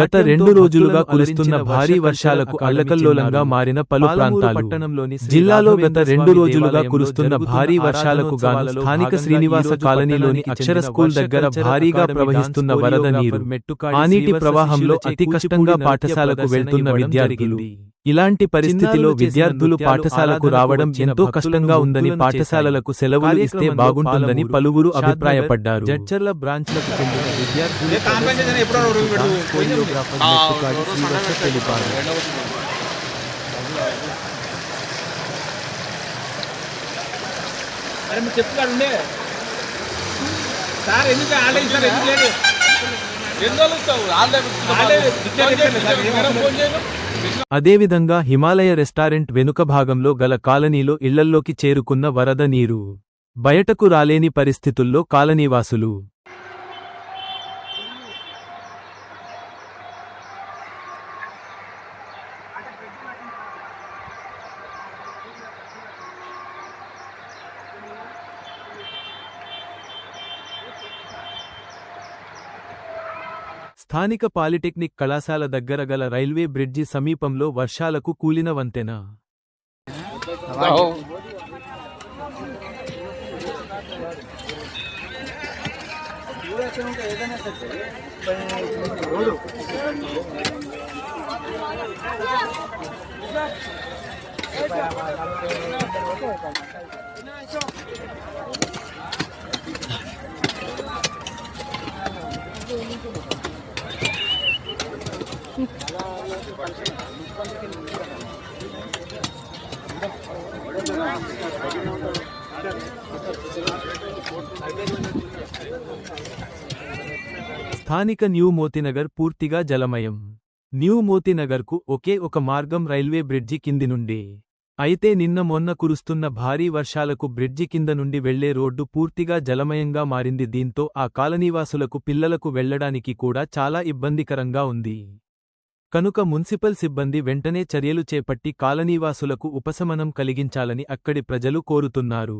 గత రెండు రోజులుగా కురుస్తున్న భారీ వర్షాలకు అల్లకల్లోలంగా మారిన పలు ప్రాంతాలు. జిల్లాలో గత రెండు రోజులుగా కురుస్తున్న భారీ వర్షాలకు గాను స్థానిక శ్రీనివాస కాలనీలోని అక్షర స్కూల్ దగ్గర భారీగా ప్రవహిస్తున్న వరద నీరు. ఆ నీటి ప్రవాహంలో అతి కష్టంగా పాఠశాలకు వెళ్తున్న విద్యార్థులు ఇలాంటి పరిస్థితిలో విద్యార్థులు పాఠశాలకు రావడం ఎంతో కష్టంగా ఉందని పాఠశాలలకు సెలవులు ఇస్తే బాగుంటుందని పలువురు అభిప్రాయపడ్డారు. జడ్చర్ల బ్రాంచ్లకు చెందిన విద్యార్థులు తెలిపారు. సార్ ఎందుకు సార్? ఎందుకు లేదు? లేదు. అదేవిధంగా హిమాలయ రెస్టారెంట్ వెనుక భాగంలో గల కాలనీలో ఇళ్ళల్లోకి చేరుకున్న వరద నీరు బయటకు రాలేని పరిస్థితుల్లో కాలనీవాసులు స్థానిక పాలిటెక్నిక్ కళాశాల దగ్గర గల రైల్వే బ్రిడ్జి సమీపంలో వర్షాలకు కూలిన వంతెన. స్థానిక న్యూ మోతినగర్ పూర్తిగా జలమయం. న్యూ మోతినగర్కు ఒకే ఒక మార్గం రైల్వే బ్రిడ్జి కింది నుండి. అయితే నిన్న మొన్న కురుస్తున్న భారీ వర్షాలకు బ్రిడ్జి కింద నుండి వెళ్ళే రోడ్డు పూర్తిగా జలమయంగా మారింది. దీంతో ఆ కాలనీవాసులకు పిల్లలకు వెళ్ళడానికి కూడా చాలా ఇబ్బందికరంగా ఉంది. కనుక మున్సిపల్ సిబ్బంది వెంటనే చర్యలు చేపట్టి కాలనీవాసులకు ఉపశమనం కలిగించాలని అక్కడి ప్రజలు కోరుతున్నారు.